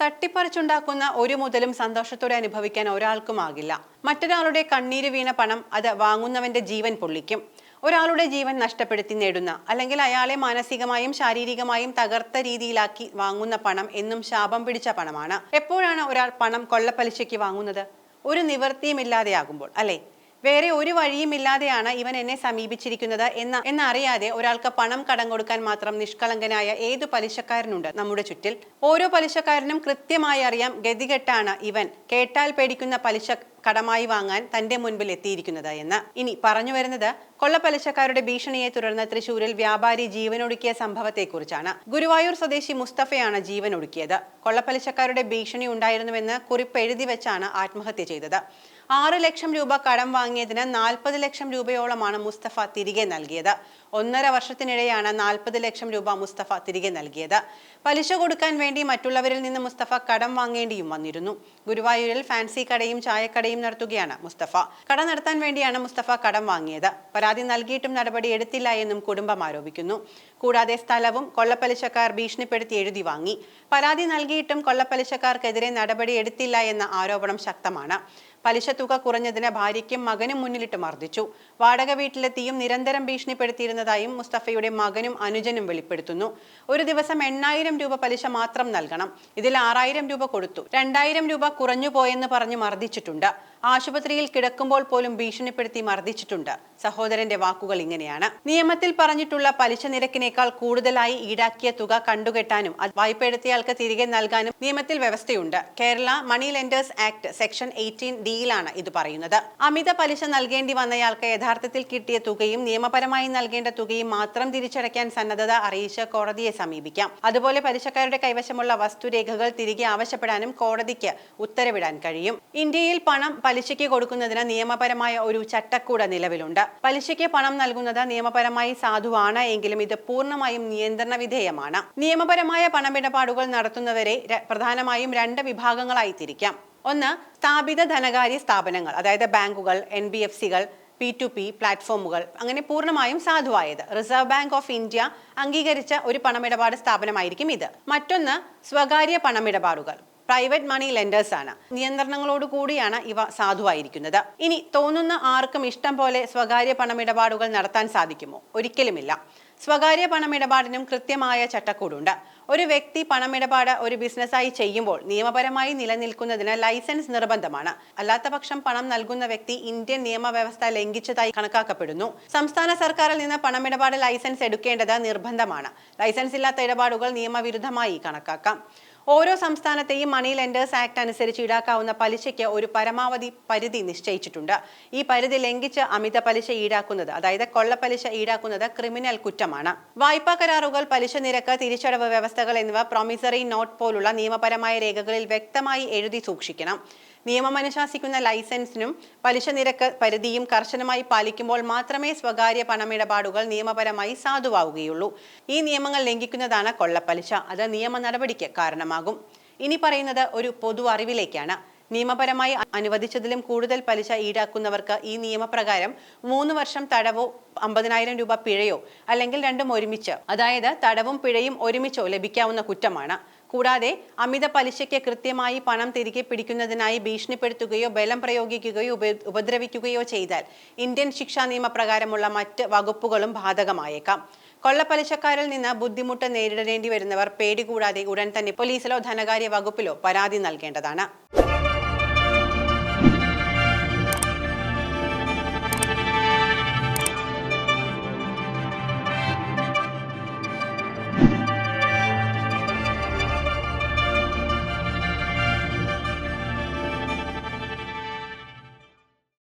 തട്ടിപ്പറിച്ചുണ്ടാക്കുന്ന ഒരു മുതലും സന്തോഷത്തോടെ അനുഭവിക്കാൻ ഒരാൾക്കും ഒരാൾക്കുമാകില്ല മറ്റൊരാളുടെ കണ്ണീര് വീണ പണം അത് വാങ്ങുന്നവന്റെ ജീവൻ പൊള്ളിക്കും. ഒരാളുടെ ജീവൻ നഷ്ടപ്പെടുത്തി നേടുന്ന അല്ലെങ്കിൽ അയാളെ മാനസികമായും ശാരീരികമായും തകർത്ത രീതിയിലാക്കി വാങ്ങുന്ന പണം എന്നും ശാപം പിടിച്ച പണമാണ്. എപ്പോഴാണ് ഒരാൾ പണം കൊള്ളപ്പലിശയ്ക്ക് വാങ്ങുന്നത്? ഒരു നിവൃത്തിയുമില്ലാതെയാകുമ്പോൾ അല്ലേ? വേറെ ഒരു വഴിയുമില്ലാതെയാണ് ഇവൻ എന്നെ സമീപിച്ചിരിക്കുന്നത് എന്ന എന്നറിയാതെ ഒരാൾക്ക് പണം കടം കൊടുക്കാൻ മാത്രം നിഷ്കളങ്കനായ ഏതു പലിശക്കാരനുണ്ട് നമ്മുടെ ചുറ്റിൽ? ഓരോ പലിശക്കാരനും കൃത്യമായി അറിയാം ഗതികെട്ടാണ് ഇവൻ. കേട്ടാൽ പേടിക്കുന്ന പലിശ കടമായി വാങ്ങാൻ തന്റെ മുൻപിൽ എത്തിയിരിക്കുന്നത് എന്ന്. ഇനി പറഞ്ഞു വരുന്നത് കൊള്ളപ്പലിശക്കാരുടെ ഭീഷണിയെ തുടർന്ന് തൃശൂരിൽ വ്യാപാരി ജീവനൊടുക്കിയ സംഭവത്തെക്കുറിച്ചാണ്. ഗുരുവായൂർ സ്വദേശി മുസ്തഫയാണ് ജീവനൊടുക്കിയത്. കൊള്ളപ്പലിശക്കാരുടെ ഭീഷണി ഉണ്ടായിരുന്നുവെന്ന് കുറിപ്പ് എഴുതി വെച്ചാണ് ആത്മഹത്യ ചെയ്തത്. ആറ് ലക്ഷം രൂപ കടം വാങ്ങിയതിന് നാൽപ്പത് ലക്ഷം രൂപയോളമാണ് മുസ്തഫ തിരികെ നൽകിയത്. ഒന്നര വർഷത്തിനിടെയാണ് നാൽപ്പത് ലക്ഷം രൂപ മുസ്തഫ തിരികെ നൽകിയത്. പലിശ കൊടുക്കാൻ വേണ്ടി മറ്റുള്ളവരിൽ നിന്ന് മുസ്തഫ കടം വാങ്ങേണ്ടിയും വന്നിരുന്നു. ഗുരുവായൂരിൽ ഫാൻസി കടയും ചായക്കടയും നടത്തുകയാണ് മുസ്തഫ. കട നടത്താൻ വേണ്ടിയാണ് മുസ്തഫ കടം വാങ്ങിയത്. പരാതി നൽകിയിട്ടും നടപടി എടുത്തില്ല എന്നും കുടുംബം ആരോപിക്കുന്നു. കൂടാതെ സ്ഥലവും കൊള്ളപ്പലിശക്കാർ ഭീഷണിപ്പെടുത്തി എഴുതി വാങ്ങി. പരാതി നൽകിയിട്ടും കൊള്ളപ്പലിശക്കാർക്കെതിരെ നടപടി എടുത്തില്ല എന്ന ആരോപണം ശക്തമാണ്. പലിശ തുക കുറഞ്ഞതിന് ഭാര്യയ്ക്കും മകനും മുന്നിലിട്ട് മർദ്ദിച്ചു. വാടക വീട്ടിലെത്തിയും നിരന്തരം ഭീഷണിപ്പെടുത്തിയിരുന്നതായും മുസ്തഫയുടെ മകനും അനുജനും വെളിപ്പെടുത്തുന്നു. ഒരു ദിവസം എണ്ണായിരം രൂപ പലിശ മാത്രം നൽകണം. ഇതിൽ ആറായിരം രൂപ കൊടുത്തു. രണ്ടായിരം രൂപ കുറഞ്ഞു പോയെന്ന് പറഞ്ഞ് മർദ്ദിച്ചിട്ടുണ്ട്. ആശുപത്രിയിൽ കിടക്കുമ്പോൾ പോലും ഭീഷണിപ്പെടുത്തി മർദ്ദിച്ചിട്ടുണ്ട്. സഹോദരന്റെ വാക്കുകൾ ഇങ്ങനെയാണ്. നിയമത്തിൽ പറഞ്ഞിട്ടുള്ള പലിശ നിരക്കിനേക്കാൾ കൂടുതലായി ഈടാക്കിയ തുക കണ്ടുകെട്ടാനും വായ്പ എടുത്തയാൾക്ക് തിരികെ നൽകാനും നിയമത്തിൽ വ്യവസ്ഥയുണ്ട്. Kerala money lenders act section eighteen ഡിയിലാണ് ഇത് പറയുന്നത്. അമിത പലിശ നൽകേണ്ടി വന്നയാൾക്ക് യഥാർത്ഥത്തിൽ കിട്ടിയ തുകയും നിയമപരമായി നൽകേണ്ട തുകയും മാത്രം തിരിച്ചടയ്ക്കാൻ സന്നദ്ധത അറിയിച്ച് കോടതിയെ സമീപിക്കാം. അതുപോലെ പലിശക്കാരുടെ കൈവശമുള്ള വസ്തുരേഖകൾ തിരികെ ആവശ്യപ്പെടാനും കോടതിക്ക് ഉത്തരവിടാൻ കഴിയും. ഇന്ത്യയിൽ പണം പലിശയ്ക്ക് കൊടുക്കുന്നതിന് നിയമപരമായ ഒരു ചട്ടക്കൂട നിലവിലുണ്ട്. പലിശയ്ക്ക് പണം നൽകുന്നത് നിയമപരമായി സാധുവാണ് എങ്കിലും ഇത് പൂർണമായും നിയന്ത്രണ വിധേയമാണ്. നിയമപരമായ പണമിടപാടുകൾ നടത്തുന്നവരെ പ്രധാനമായും രണ്ട് വിഭാഗങ്ങളായി തിരിക്കാം. ഒന്ന് സ്ഥാപിത ധനകാര്യ സ്ഥാപനങ്ങൾ അതായത് ബാങ്കുകൾ എൻ ബി എഫ് സികൾ പി ടു പി പ്ലാറ്റ്ഫോമുകൾ അങ്ങനെ പൂർണമായും സാധുവായത്. റിസർവ് ബാങ്ക് ഓഫ് ഇന്ത്യ അംഗീകരിച്ച ഒരു പണമിടപാട് സ്ഥാപനമായിരിക്കും ഇത്. മറ്റൊന്ന് സ്വകാര്യ പണമിടപാടുകൾ. പ്രൈവറ്റ് മണി ലെൻഡേഴ്സ് ആണ്. നിയന്ത്രണങ്ങളോട് കൂടിയാണ് ഇവ സാധുവായിരിക്കുന്നത്. ഇനി തോന്നുന്ന ആർക്കും ഇഷ്ടം പോലെ സ്വകാര്യ പണമിടപാടുകൾ നടത്താൻ സാധിക്കുമോ? ഒരിക്കലുമില്ല. സ്വകാര്യ പണമിടപാടിനും കൃത്യമായ ചട്ടക്കൂടുണ്ട്. ഒരു വ്യക്തി പണമിടപാട് ഒരു ബിസിനസ്സായി ചെയ്യുമ്പോൾ നിയമപരമായി നിലനിൽക്കുന്നതിന് ലൈസൻസ് നിർബന്ധമാണ്. അല്ലാത്ത പക്ഷം പണം നൽകുന്ന വ്യക്തി ഇന്ത്യൻ നിയമവ്യവസ്ഥ ലംഘിച്ചതായി കണക്കാക്കപ്പെടുന്നു. സംസ്ഥാന സർക്കാരിൽ നിന്ന് പണമിടപാട് ലൈസൻസ് എടുക്കേണ്ടത് നിർബന്ധമാണ്. ലൈസൻസ് ഇല്ലാത്ത ഇടപാടുകൾ നിയമവിരുദ്ധമായി കണക്കാക്കാം. ഓരോ സംസ്ഥാനത്തെയും മണി ലെൻഡേഴ്സ് ആക്ട് അനുസരിച്ച് ഈടാക്കാവുന്ന പലിശയ്ക്ക് ഒരു പരമാവധി പരിധി നിശ്ചയിച്ചിട്ടുണ്ട്. ഈ പരിധി ലംഘിച്ച് അമിത പലിശ ഈടാക്കുന്നത് അതായത് കൊള്ളപ്പലിശ ഈടാക്കുന്നത് ക്രിമിനൽ കുറ്റമാണ്. വായ്പാ കരാറുകൾ പലിശ നിരക്ക് തിരിച്ചടവ് വ്യവസ്ഥകൾ എന്നിവ പ്രൊമിസറി നോട്ട് പോലുള്ള നിയമപരമായ രേഖകളിൽ വ്യക്തമായി എഴുതി സൂക്ഷിക്കണം. നിയമമനുശാസിക്കുന്ന ലൈസൻസിനും പലിശ നിരക്ക് പരിധിയും കർശനമായി പാലിക്കുമ്പോൾ മാത്രമേ സ്വകാര്യ പണമിടപാടുകൾ നിയമപരമായി സാധുവാവുകയുള്ളൂ. ഈ നിയമങ്ങൾ ലംഘിക്കുന്നതാണ് കൊള്ളപ്പലിശ. അത് നിയമ നടപടിക്ക് കാരണമാകും. ഇനി പറയുന്നത് ഒരു പൊതു അറിവിലേക്കാണ്. നിയമപരമായി അനുവദിച്ചതിലും കൂടുതൽ പലിശ ഈടാക്കുന്നവർക്ക് ഈ നിയമപ്രകാരം മൂന്ന് വർഷം തടവോ അമ്പതിനായിരം രൂപ പിഴയോ അല്ലെങ്കിൽ രണ്ടും ഒരുമിച്ച് അതായത് തടവും പിഴയും ഒരുമിച്ചോ ലഭിക്കാവുന്ന കുറ്റമാണ്. കൂടാതെ അമിത പലിശയ്ക്ക് കൃത്യമായി പണം തിരികെ പിടിക്കുന്നതിനായി ഭീഷണിപ്പെടുത്തുകയോ ബലം പ്രയോഗിക്കുകയോ ഉപ- ഉപദ്രവിക്കുകയോ ചെയ്താൽ ഇന്ത്യൻ ശിക്ഷാ നിയമപ്രകാരമുള്ള മറ്റ് വകുപ്പുകളും ബാധകമായേക്കാം. കൊള്ളപ്പലിശക്കാരിൽ നിന്ന് ബുദ്ധിമുട്ട് നേരിടേണ്ടി വരുന്നവർ പേടി കൂടാതെ ഉടൻ തന്നെ പോലീസിലോ ധനകാര്യ വകുപ്പിലോ പരാതി നൽകേണ്ടതാണ്.